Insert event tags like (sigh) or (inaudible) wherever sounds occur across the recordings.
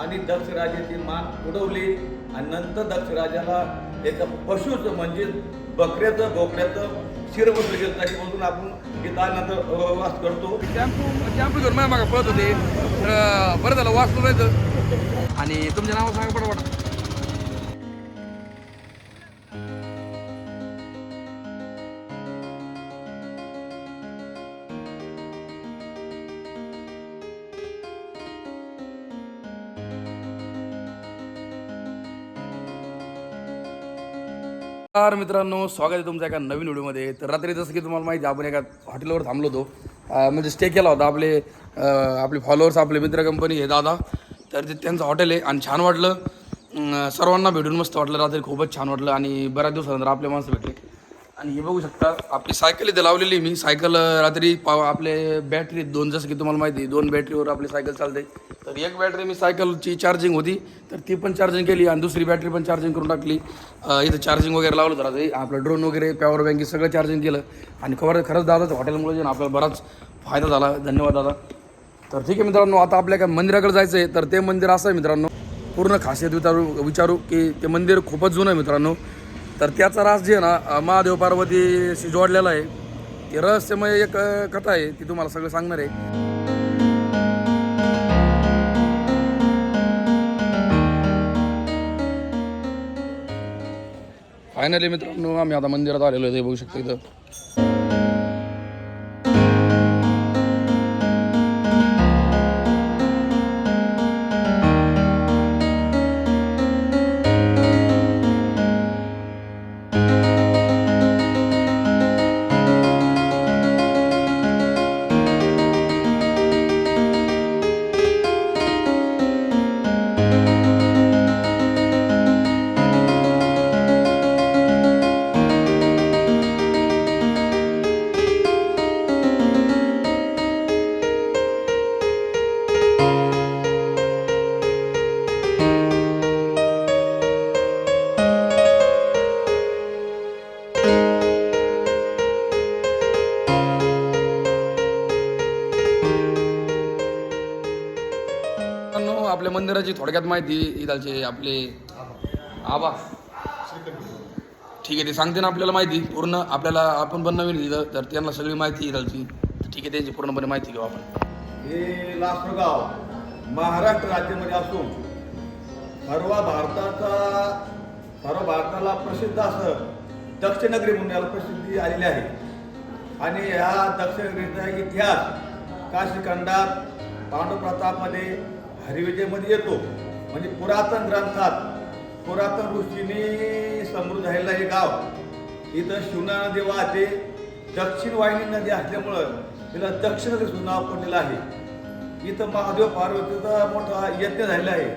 आणि दक्ष राजाची मान उडवली. आणि नंतर दक्ष राजाला एका पशुचं म्हणजे बकऱ्याचं बोकड्याचं शिर बसलं गेलं अशी म्हणून आपण इथं आल्यानंतर वास करतो. टॅम्पू टॅम्पू घेऊन माझ्या मागं पळत होते. तर बरं झालं वास नाही तर आणि तुमच्या नाव सांगा पटापट. नमस्कार मित्रांनो स्वागत आहे तुमचं एका नवीन व्हिडिओमध्ये. तर रात्री जसं की तुम्हाला माहिती आहे, आपण एका हॉटेलवर थांबलो होतो. म्हणजे स्टे केला होता आपले आपले फॉलोअर्स आपले मित्र कंपनी हे दादा. तर ते त्यांचं हॉटेल आहे आणि छान वाटलं. सर्वांना भेटून मस्त वाटलं. रात्री खूपच छान वाटलं आणि बऱ्याच दिवसानंतर आपले माणसं भेटले. आणि हे बघू शकता आपली सायकल इथे लावलेली मी. सायकल रात्री पा आपले बॅटरी दोन जसं की तुम्हाला माहिती आहे दोन बॅटरीवर आपली सायकल चालते. तर एक बॅटरी मी सायकलची चार्जिंग होती तर ती पण चार्जिंग केली आणि दुसरी बॅटरी पण चार्जिंग करून टाकली. इथं चार्जिंग वगैरे लावलं तर रात्री. आपलं ड्रोन वगैरे पॉवर बँक सगळं चार्जिंग केलं. आणि खबर खरंच दादाचं हॉटेलमुळे जे आपल्याला बराच फायदा झाला. धन्यवाद दादा. तर ठीक आहे मित्रांनो आता आपल्या काय मंदिराकडे जायचं आहे तर ते मंदिर असं आहे मित्रांनो पूर्ण खासियत विचारू विचारू की ते मंदिर खूपच जुनं आहे मित्रांनो. तर त्याचा रास जे आहे ना महादेव पार्वतीशी जोडलेला आहे. ती रहस्यमय एक कथा आहे ती तुम्हाला सगळं सांगणार आहे. फायनली मित्रांनो आम्ही आता मंदिरात आलेलो आहे बघू शकतो इथं. आपल्या मंदिराची थोडक्यात माहिती इथालचे आपले आबा. ठीक आहे ते सांगते ना आपल्याला माहिती पूर्ण. आपल्याला आपण पण नवीन इथं तर त्यांना सगळी माहिती इथालची. ठीक आहे त्यांची पूर्णपणे माहिती घेऊ आपण. हे लासलगाव महाराष्ट्र राज्यामध्ये असून सर्व भारताचा सर्व भारताला प्रसिद्ध असं दक्षिणनगरी म्हणून याला प्रसिद्धी आलेली आहे. आणि ह्या दक्षिणनगरीचा इतिहास काशीखंडात पांडुप्रतापमध्ये हरिविजयमध्ये येतो. म्हणजे पुरातन ग्रंथात पुरातन ऋषीने समृद्ध झालेलं हे गाव. इथं शिवना नदी वाहते. दक्षिण वाहिनी नदी असल्यामुळं तिला दक्षिण नदीचं नाव पडलेलं आहे. इथं महादेव पार्वतीचा मोठा यज्ञ झालेला आहे.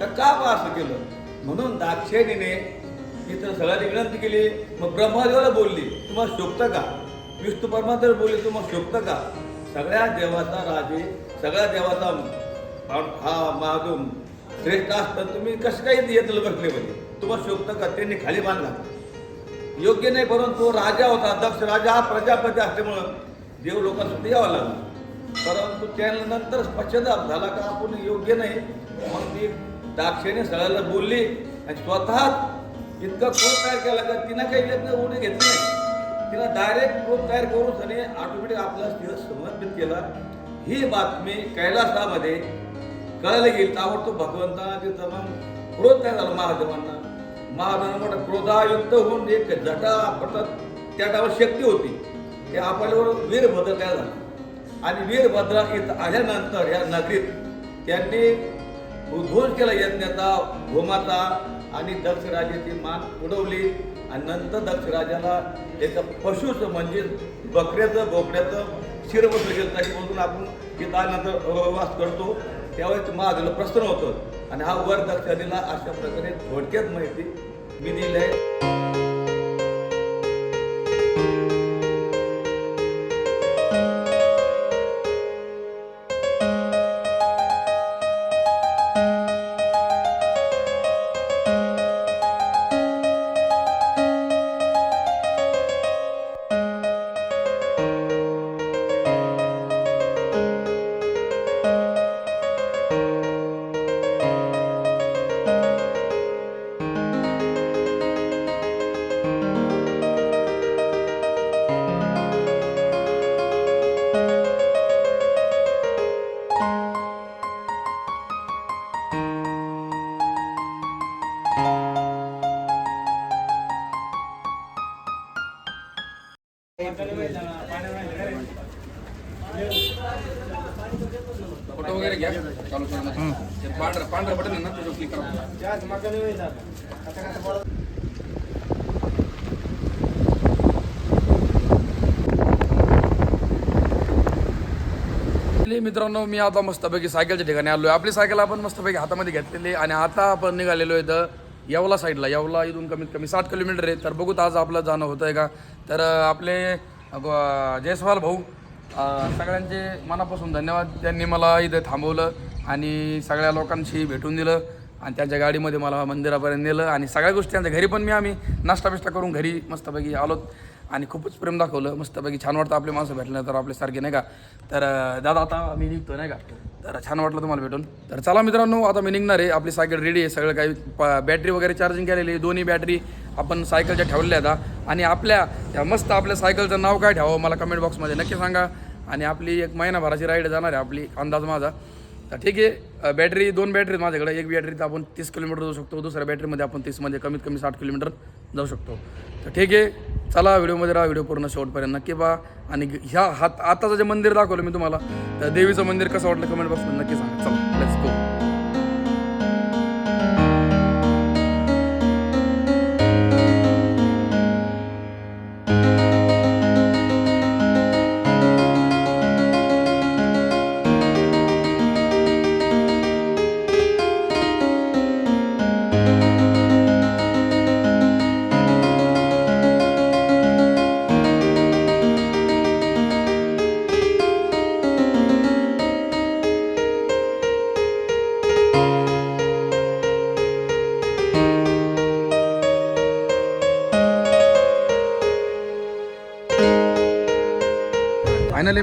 तर का बा असं केलं? म्हणून दाक्षिणीने इथं सगळ्यांनी विनंती केली. मग ब्रह्मदेवाला बोलली तुम्हाला शोभतं का? विष्णू परमात्मा बोलली तुम्हाला शोभतं का? सगळ्या देवाचा राजे सगळ्या देवाचा हा महादेव श्रेष्ठ असतात तुम्ही कसं काही येतलं बसले म्हणजे तुम्हाला शोभतं का? त्यांनी खाली बांधला. योग्य नाही परंतु तो राजा होता दक्ष राजा हा प्रजापती असल्यामुळं देव लोकांसाठी यावं लागलं. परंतु त्यानंतर पश्चाताप झाला का? आपण योग्य नाही. मग ती दाक्षेने सगळ्याला बोलली आणि स्वतः इतका क्रोध तयार केला का तिनं काही यत्न उडी घेतली नाही. तिला डायरेक्ट क्रोध तयार करून त्याने ऑटोमॅटिक आपला तिला समर्पित केला. ही बातमी कैलासामध्ये कळायला गेली ताबडतोब भगवंताचे तिथं क्रोध काय झाला महादेवांना महादेवांना मोठा क्रोधायुक्त होऊन एक जटा पटत त्या टावर शक्ती होती. ते आपल्यावर वीरभद्र तयार झाला. आणि वीरभद्र इथं आल्यानंतर या नगरीत त्यांनी उद्ध्वंस केला यज्ञाचा होमाचा आणि दक्ष राजाची मान उडवली. आणि नंतर दक्ष राजाला त्याचं पशुचं म्हणजे बकऱ्याचं बोकड्याचं शिर बसलं गेलं म्हणून आपण इथं आल्यानंतर वास करतो. त्यावेळेस महादेवाला प्रसन्न होतं. आणि हा वर दक्ष अशा प्रकारे थोडक्यात माहिती मी दिली आहे. फोटो वगैरे घ्या. चालू पांढरा पांढरा बटन आहे ना तुझं क्लिक करा. मित्रांनो मी आता मस्तपैकी सायकलच्या ठिकाणी आलो आहे आपली सायकल आपण मस्तपैकी हातामध्ये घेतलेली आणि आता आपण निघालेलो आहे तर येवला साईडला येवला इथून कमीत कमी सात किलोमीटर आहे. तर बघूत आज आपलं जाणं होतं आहे का? तर आपले जयस्वाल भाऊ सगळ्यांचे मनापासून धन्यवाद. त्यांनी मला इथं थांबवलं आणि सगळ्या लोकांशी भेटून दिलं आणि त्यांच्या गाडीमध्ये मला मंदिरापर्यंत नेलं. आणि सगळ्या गोष्टी त्यांच्या घरी पण मी आम्ही नाश्ता बिष्टा करून घरी मस्तपैकी आलोत. आणि खूपच प्रेम दाखवलं. मस्तपैकी छान वाटतं आपले माणसं भेटलं तर आपल्यासारखे नाही का? तर दादा आता मी निघतो नाही का? तर छान वाटलं तुम्हाला भेटून. तर चला मित्रांनो आता मी निघणार आहे. आपली सायकल रेडी आहे. सगळं काही बॅटरी वगैरे चार्जिंग केलेली आहे. दोन्ही बॅटरी आपण सायकलच्या ठेवलेल्या आता. आणि आपल्या त्या मस्त आपल्या सायकलचं नाव काय ठेवावं मला कमेंट बॉक्समध्ये नक्की सांगा. आणि आपली एक महिनाभराची राईड जाणार आहे आपली अंदाज माझा. तर ठीक आहे. बॅटरी दोन बॅटरी आहेत माझ्याकडे. एक बॅटरीत आपण तीस किलोमीटर जाऊ शकतो दुसऱ्या बॅटरीमध्ये आपण तीसमध्ये म्हणजे कमीत कमी साठ किलोमीटर जाऊ शकतो. तर ठीक आहे चला व्हिडिओमध्ये राहा व्हिडिओ पूर्ण शेवटपर्यंत नक्की पहा. आणि ह्या हात आताचं जे मंदिर दाखवलं मी तुम्हाला तर देवीचं मंदिर कसं वाटलं कमेंट बॉक्समध्ये नक्की सांगा. चला.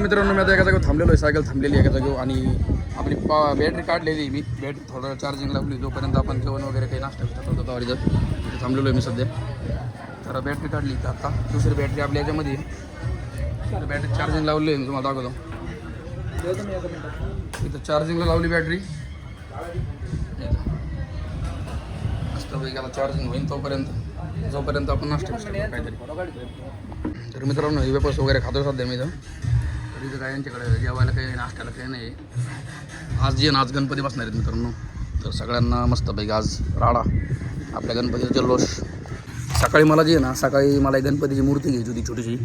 मित्रांनो मी आता एका जागेवर थांबलेलो आहे. सायकल थांबलेली आहे एका जागेवर आणि आपली पा बॅटरी काढलेली मी. बॅटरी थोडं चार्जिंग लावली. जोपर्यंत आपण जेवण वगैरे काही नाश्ता करतो तवारी जर तिथे थांबलेलो आहे मी सध्या. तर बॅटरी काढली तर आता. दुसरी बॅटरी आपल्या याच्यामध्ये तर बॅटरी चार्जिंग लावली आहे मी तुम्हाला दाखवतो. इथं चार्जिंगला लावली बॅटरी मस्तपैकी चार्जिंग होईल तोपर्यंत. जोपर्यंत आपण नाश्ता काहीतरी. तर मित्रांनो हे वेपर्स वगैरे खातो सध्या मी इथं. तर काय यांच्याकडे जेवायला काही नाश्त्याला काही नाही. आज जे ना आज गणपती बसणार आहेत मित्रांनो. तर सगळ्यांना मस्तपैकी आज राडा. आपल्या गणपतीचा जल्लोष. सकाळी मला जे ना सकाळी मला एक गणपतीची मूर्ती घ्यायची होती छोटीशी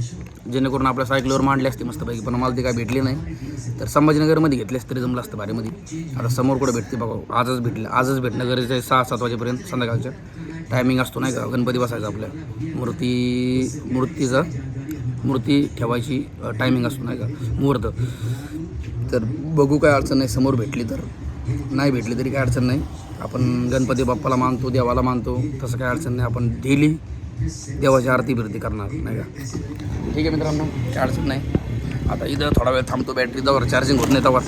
जेणेकरून आपल्या सायकलीवर मांडली असते मस्तपैकी पण मला ती काय भेटली नाही. तर संभाजीनगरमध्ये घेतली असते तरी जमलं असतं भारीमध्ये. आता समोर कुठं भेटते बघा आजच भेटले आजच भेटणं गरजेचं आहे सहा सात वाजेपर्यंत संध्याकाळच्या. टायमिंग असतो नाही का गणपती बसायचा आपल्या. मूर्ती मूर्तीचा मूर्ती ठेवायची टायमिंग असतो नाही का? मुहूर्त. तर बघू काय अडचण नाही समोर भेटली तर. नाही भेटली तरी काय अडचण नाही. आपण गणपती बाप्पाला मानतो देवाला मानतो. तसं काय अडचण नाही. आपण डेली देवाची आरती बिरती करणार नाही का? ठीक आहे मित्रांनो काय अडचण नाही. आता इथं थोडा वेळ थांबतो बॅटरी जवळ चार्जिंग होत नाही तेव्हा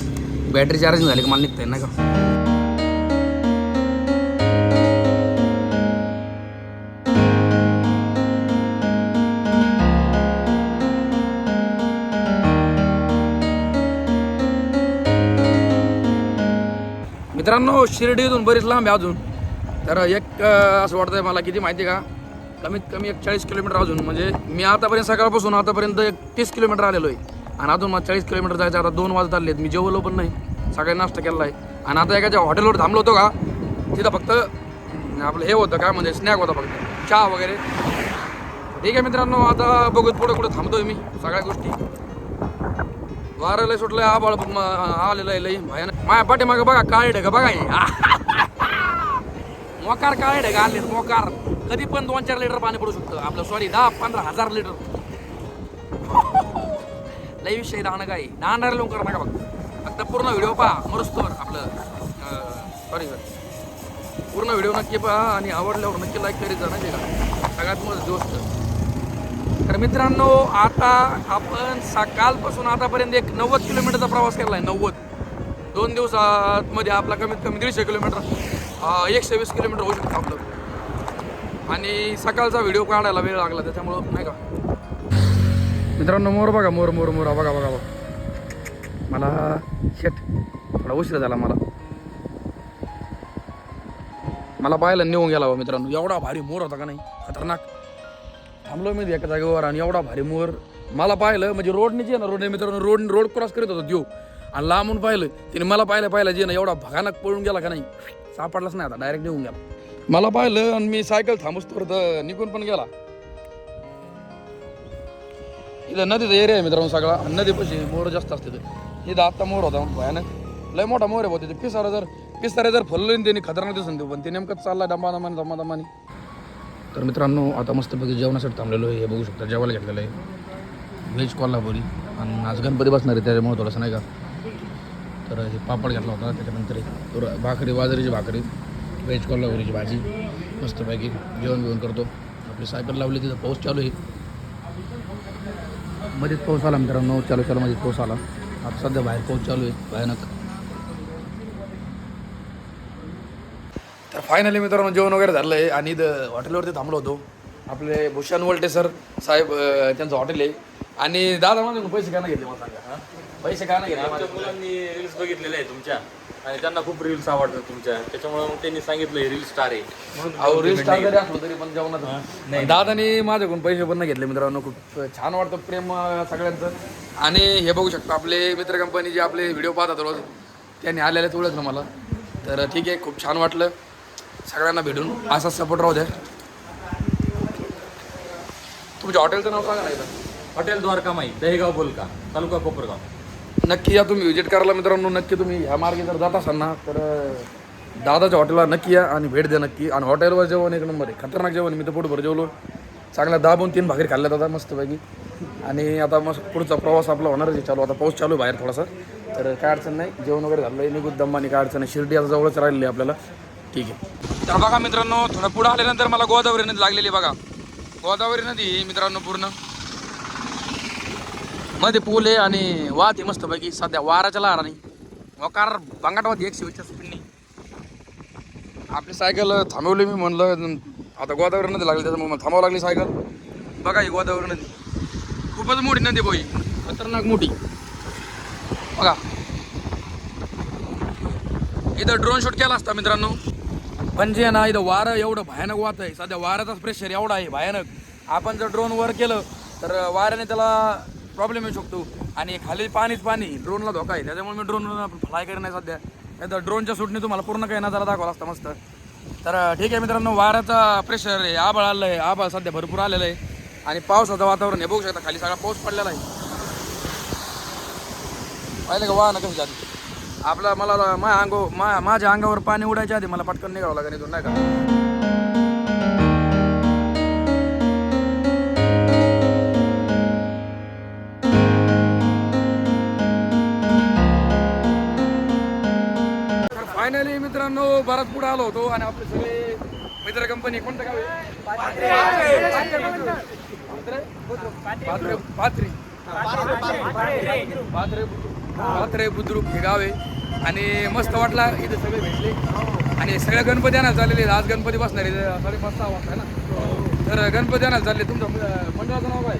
बॅटरी चार्जिंग झाली का मला निघता नाही का? मित्रांनो शिर्डीतून बरीच लांब आहे अजून. तर एक असं वाटतंय मला किती माहिती आहे का? कमीत कमी एक चाळीस किलोमीटर अजून. म्हणजे मी आतापर्यंत सकाळपासून आतापर्यंत एक तीस किलोमीटर आलेलो आहे. आणि अजून मला चाळीस किलोमीटर जायचं आता दोन वाजत आले आहेत मी जेवलो पण नाही. सकाळी नाश्ता केला आहे आणि आता एखाद्या हॉटेलवर थांबलो होतो का तिथं फक्त आपलं हे होतं काय म्हणजे स्नॅक होता फक्त. चहा वगैरे. ठीक आहे मित्रांनो आता बघूत पुढं कुठं थांबतोय मी. सगळ्या गोष्टी. वारं लय सुटलंय आबाळ पण म- आलेलं आहे लई भयानक. माझ्या पाठीमागे बघा काळे ढग बघा हे. (laughs) मोकार काळे ढग आले मोकार. कधी पण दोन चार लिटर पाणी पडू शकतं. आपलं सॉरी दहा पंधरा हजार लिटर (laughs) लई विषय दाणं काय दांडारे लोक नका बघ. फक्त पूर्ण व्हिडिओ पहा मरुस्तोवर आपलं सॉरी सर पूर्ण व्हिडिओ नक्की पहा आणि आवडल्यावर नक्की लाईक करीत जा नाही का? सगळ्यात महत्त्वाची दोस्त तर मित्रांनो आता आपण सकाळपासून आतापर्यंत एक नव्वद किलोमीटरचा प्रवास केला आहे नव्वद. दोन दिवसामध्ये आपला कमीत कमी दीडशे किलोमीटर एकशे वीस किलोमीटर होऊ शकतं आपलं. आणि सकाळचा व्हिडिओ काढायला वेळ लागला त्याच्यामुळं नाही का? मित्रांनो मोर बघा मोर मोर मोर. बघा बघा बघा. मला शेट थोडा उशीर झाला मला. मला पाहायला नेऊन गेला बा मित्रांनो. एवढा भारी मोर होता का नाही? खतरनाक. थांबलो मी एका जागेवर आणि एवढा भारी मोर. मला पाहिलं म्हणजे रोडने जे ना रोडने मित्रांनो रोड रोड क्रॉस करत होतो देव आणि लांबून पाहिलं तिने मला पाहिलं पाहिलं जे ना एवढा भयानक पळून गेला का नाही? सापडलाच नाही आता डायरेक्ट निघून गेला. मला पाहिलं आणि मी सायकल थांबूस तर निघून पण गेला. इथं नदीचा एरिया आहे मित्रांनो सगळा आणि नदीपाशी मोर जास्त असते इथं. इथं आत्ता मोर होता भयानक. लय मोठा मोर आहे भाऊ तिथे. पिसारा जर पिसारा जर फुललं त्यांनी खतरनाक दिसून देऊ पण ते नेमकं चालला डमा दमाने दमा दमाने. तर मित्रांनो आता मस्तपैकी जेवणासाठी थांबलेलो आहे हे बघू शकता जेवायला घेतलेलं आहे. व्हेज कोल्हापुरी. आणि आज गणपती बसणार आहे त्याच्यामुळे थोडंसं नाही का? तर हे पापड घेतला होता त्याच्यानंतर भाकरी बाजरीची भाकरी व्हेज कोल्हापुरीची भाजी. मस्तपैकी जेवण बिवण करतो. आपली सायकल लावली तिथं पाऊस चालू आहे. मध्येच पाऊस आला मित्रांनो चालू चालू मध्येच पाऊस आला. आता सध्या बाहेर पाऊस चालू आहे भयानक. तर फायनली मित्रांनो जेवण वगैरे झालं आहे आणि हॉटेलवरती थांबलो होतो. आपले भूषण वलटे सर साहेब त्यांचं हॉटेल आहे. आणि दादा माझ्याकडून पैसे का नाही घेतले? मला सांगा पैसे का नाही घेतले? आमच्या माझ्याकडून? मुलांनी रील्स बघितलेल्या आहे तुमच्या. आणि त्यांना खूप रील्स आवडतात तुमच्या. त्याच्यामुळे मग त्यांनी सांगितलं रील स्टार आहे. म्हणून अहो रील स्टार जरी असलो तरी पण जेवणात दादानी माझ्याकडून पैसे पण नाही घेतले मित्रांनो. खूप छान वाटतं प्रेम अं, सगळ्यांचं. आणि हे बघू शकता आपले मित्र कंपनी जे आपले व्हिडिओ पाहतात रोज त्यांनी आलेलेच ओळखलं मला. तर ठीक आहे खूप छान वाटलं. सगळ्यांना भेटून असाच सपोर्ट राहू द्या. तुमच्या हॉटेलचं नाव सांगा ना एकदा. हॉटेल द्वारकामाई दहेगाव बोलका तालुका कोपरगाव. नक्की या तुम्ही व्हिजिट करायला मित्रांनो नक्की तुम्ही ह्या मार्गे जर जात असाल ना तर दादाच्या हॉटेलला नक्की या आणि भेट द्या नक्की. आणि हॉटेलवर जेवण एक नंबर आहे. खतरनाक जेवण मी तर पोटभर जेवलो. चांगल्या दाबून तीन भाकरी खाल्ल्या दादा मस्तपैकी. आणि आता मस्त पुढचा प्रवास आपला होणारच आहे चालू आता पाऊस चालू आहे बाहेर थोडासा. तर काय अडचण नाही. जेवण वगैरे झालं आहे. निघून आणि काय अडचण नाही. शिर्डी आता जवळच राहिलेली आपल्याला. ठीक आहे. तर बघा मित्रांनो थोडं पुढं आल्यानंतर मला गोदावरी नदी लागलेली आहे बघा. गोदावरी नदी मित्रांनो पूर्ण. मध्ये पूल आहे आणि वाहते मस्तपैकी. सध्या वाराच्या नाही वकार बांगाट वाहते एकशे वीसच्या स्पीडने आपली सायकल थांबवली मी म्हणलं आता गोदावरी नदी लागली त्याच्यामुळे मला थांबावं लागली सायकल बघा ही गोदावरी नदी. खूपच मोठी नदी बोई खतरनाक मोठी. बघा. इथं ड्रोन शूट केला असता मित्रांनो. पण जे ना इथं वारं एवढं भयानक वाहत आहे. सध्या वाऱ्याचाच प्रेशर एवढा आहे भयानक. आपण जर ड्रोन वर केलं तर वाऱ्याने त्याला प्रॉब्लेम येऊ शकतो. आणि खाली पाणीच पाणी ड्रोनला धोका आहे. त्याच्यामुळे मी ड्रोन फ्लाय करत नाही सध्या. नाही तर ड्रोनच्या शूटने तुम्हाला पूर्ण काही नजारा दाखवला असता मस्त. तर ठीक आहे मित्रांनो वाऱ्याचा प्रेशर आहे आबाळ आलं आहे आबाळ सध्या भरपूर आलेलं आहे. आणि पावसाचं वातावरण आहे. बघू शकता खाली सगळा पाऊस पडलेला आहे. पाहिलं का वाहन कसं जाते आपला मला माझ्या अंगो मा माझ्या अंगावर पाणी उडायच्या आधी मला पटकन निघावं लागेल इथून नाही का? मित्रांनो बराच पुढे आलो होतो आणि आपले सगळे मित्र कंपनी कोणतं गाव आहे? पात्रे पात्रे पात्रे पात्रे बुद्रुक. हे गाव आहे. आणि मस्त वाटला इथे सगळे भेटले. आणि सगळ्या गणपती आणायला चाललेले. आज गणपती बसणार आहे. साडेपाच सहा वाजता आहे ना? तर गणपती आणायला चालले तुमचं मंडळाचं नाव काय?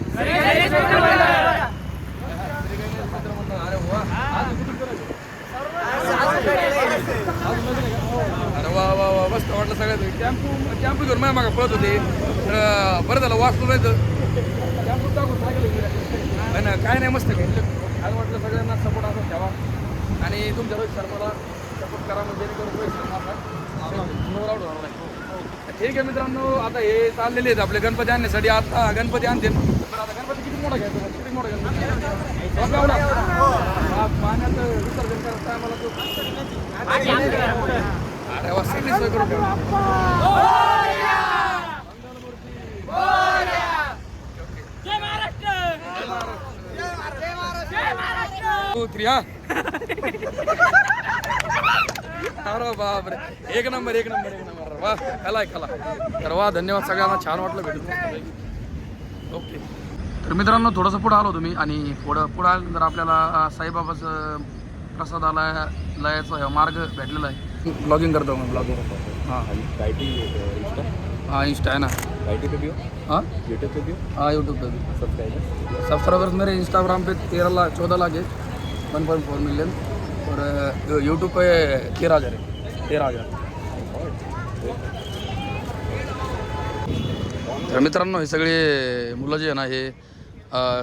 अरे वा आज किती जण आहेत? अरे वा वा वा मस्त वाटलं सगळ्यात टॅम्पू टॅम्पू घेऊन माझ्या मागं पळत होते. तर बरं झालं वाचलो नाही तर टॅम्पू टाकून सायकल पण काय नाही मस्त घेतलं काय वाटलं सगळ्यांना सपोर्ट असं ठेवा. आणि तुमच्या रोहित शर्माला सपोर्ट करा म्हणजे जेणेकरून रोहित शर्मा होणार नाही. ठीक आहे मित्रांनो आता हे चाललेले आहेत आपले गणपती आणण्यासाठी. आता गणपती आणते पण आता गणपती किती मोठा घ्यायचा? किती मोठा. हा, पाण्यात विसर्जन करत टायमाला तो. अरे वा सगळी सोय करून अरे बापरे. एक नंबर एक नंबर एक नंबर. वा कला आहे कला तर वा धन्यवाद सगळ्यांना. छान वाटलं भेटून ओके. तर मित्रांनो थोडंसं पुढं आलो तुम्ही आणि पुढं पुढं आल्यानंतर आपल्याला साईबाबाचं प्रसादालय लयाचा मार्ग भेटलेला आहे. ब्लॉगिंग करतो मग ब्लॉगिंग हां. हाँ इंस्टा है ना. हाँ? यूट्यूब पे भी हाँ यूट्यूब पे भी सब्सक्राइबर सब्सक्राइबर्स मेरे इंस्टाग्राम पे तेरह लाख चौदह लाख है वन पॉइंट फोर मिलियन और यूट्यूब पे तेरह हज़ार है तेरह हज़ार. तर मित्रांनो हे सगळे मुलं जे आहे ना हे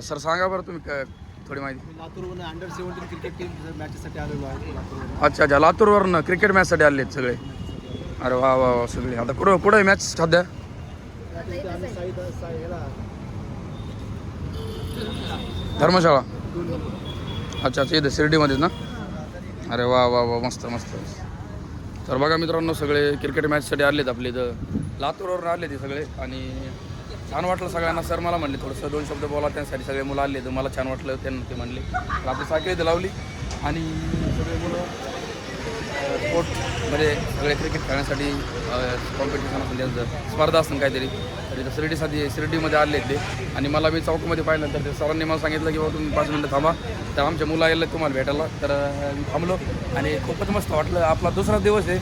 सर सांगा बरं तुम्ही थोडी माहिती. लातूरवरून अंडर सेवन्टीन क्रिकेट टीम मॅचेससाठी आलेलो आहे लातूरवरून. अच्छा अच्छा लातूरवरनं क्रिकेट मॅचसाठी आले आहेत सगळे? अरे वा वा वा सगळे. आता कुठं कुठं आहे मॅच सध्या? त्यासाठी आम्ही साई साई ह्याला धर्मशाळा? अच्छा अच्छा इथे शिर्डीमध्येच ना? अरे वा वा वा मस्त मस्त. तर बघा मित्रांनो सगळे क्रिकेट मॅचसाठी आलेत आपले इथं. लातूरवरून आले ते सगळे आणि छान वाटलं सगळ्यांना. सर मला म्हणले थोडंसं दोन शब्द बोला त्यांसाठी सगळे मुलं आले. तर मला छान वाटलं त्यांना ते म्हणले. तर आपली साखळी इथं लावली. आणि सगळे मुलं स्पोर्टमध्ये सगळे क्रिकेट खेळण्यासाठी कॉम्पिटिशन असेल त्यांचं स्पर्धा असेल काहीतरी. तर शिर्डीसाठी शिर्डीमध्ये आले ते. आणि मला मी चौकमध्ये पाहिलं तर ते सरांनी मला सांगितलं की बाबा तुम्ही पाच मिनटं थांबा. तर आमच्या मुलं आले तुम्हाला भेटायला. तर मी थांबलो. आणि खूपच मस्त वाटलं. आपला दुसरा दिवस आहे.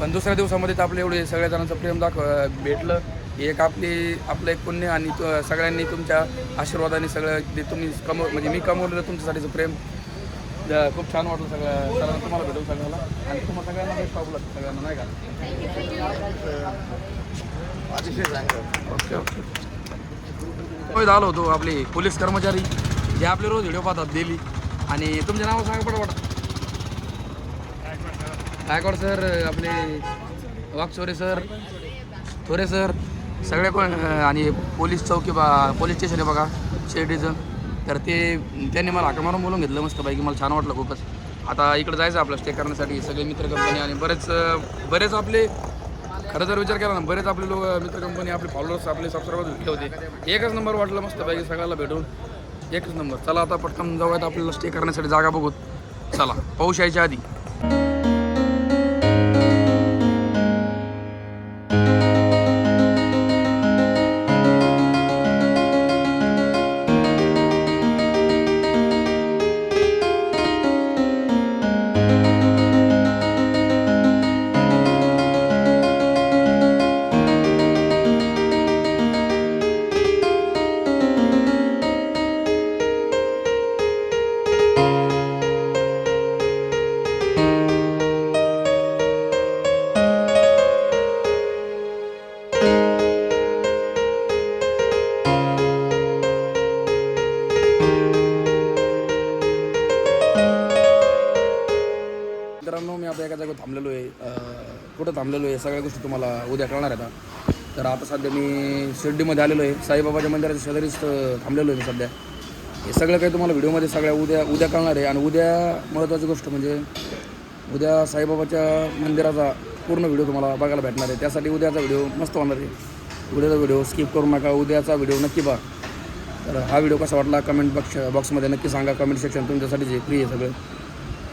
पण दुसऱ्या दिवसामध्ये तर आपलं एवढे सगळ्या जणांचं प्रेम दाखव भेटलं. एक आपली आपलं एक पुण्य आणि तु- सगळ्यांनी तुमच्या आशीर्वादाने सगळं तुम्ही कमव म्हणजे मी कमवलेलं तुमच्यासाठीचं प्रेम. खूप छान वाटलं सगळं. सगळ्यांना तुम्हाला भेटू सगळ्याला आणि तुम्हाला सगळ्यांना बेस्ट पाहू सगळ्यांना नाही का? अतिशय ओके ओके. होय आलो होतो आपले पोलीस कर्मचारी. जे आपले रोज व्हिडिओ पाहतात डेली आणि तुमचे नाव सांगा पटापट. गायकवाड सर. आपले वागचोरे सर. थोरे सर. सगळे पण आणि पोलीस चौकी बा पोलीस स्टेशन आहे बघा शिर्डीचं. तर ते त्यांनी मला हाका मारून बोलून घेतलं मस्त पैकी मला छान वाटलं खूपच. आता इकडं जायचं आपलं स्टे करण्यासाठी. सगळे मित्र कंपनी आणि बरेच बरेच आपले खरं जर विचार केला ना बरेच आपले लोक मित्र कंपनी आपले फॉलोअर्स आपले सबस्क्रायबर्स भेटले होते. एकच नंबर वाटलं मस्त पैकी सगळ्याला भेटून. एकच नंबर चला आता पटकन जाऊयात आपल्याला स्टे करण्यासाठी. जागा बघूत. चला पाऊस यायच्या आधी. थांबलेलो आहे सगळ्या गोष्टी तुम्हाला उद्या कळणार आहेत आता. तर आता सध्या मी शिर्डीमध्ये आलेलो आहे साईबाबाच्या मंदिराच्या शेजारीच थांबलेलो आहे मी सध्या. हे सगळं काही तुम्हाला व्हिडिओमध्ये सगळ्या उद्या उद्या कळणार आहे आणि उद्या महत्त्वाची गोष्ट म्हणजे उद्या साईबाबाच्या मंदिराचा पूर्ण व्हिडिओ तुम्हाला बघायला भेटणार आहे. त्यासाठी उद्याचा व्हिडिओ मस्त होणार आहे. उद्याचा व्हिडिओ स्किप करू नका उद्याचा व्हिडिओ नक्की पहा. तर हा व्हिडिओ कसा वाटला कमेंट बॉक्स बॉक्समध्ये नक्की सांगा कमेंट सेक्शन तुमच्यासाठी जे फ्री आहे सगळं.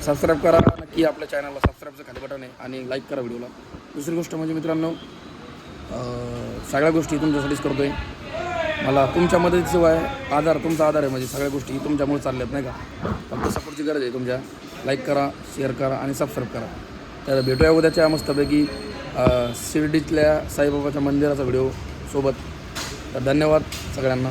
सबस्क्राईब करा नक्की आपल्या चॅनलला सबस्क्राईबचं खाली बटन आहे आणि लाईक करा व्हिडिओला दुसरी गोष्ट म्हणजे मित्रांनो सगळ्या गोष्टी तुमच्यासाठीच करतो आहे मला तुमच्या मदतीशिवाय आधार तुमचा आधार आहे म्हणजे सगळ्या गोष्टी तुमच्यामुळे चालल्यात नाही का? फक्त सपोर्टची गरज आहे तुमच्या. लाईक करा शेअर करा आणि सबस्क्राईब करा. तर भेटूया उद्याच्या मस्तपैकी शिर्डीतल्या साईबाबाच्या मंदिराचा व्हिडिओ सोबत. तर धन्यवाद सगळ्यांना.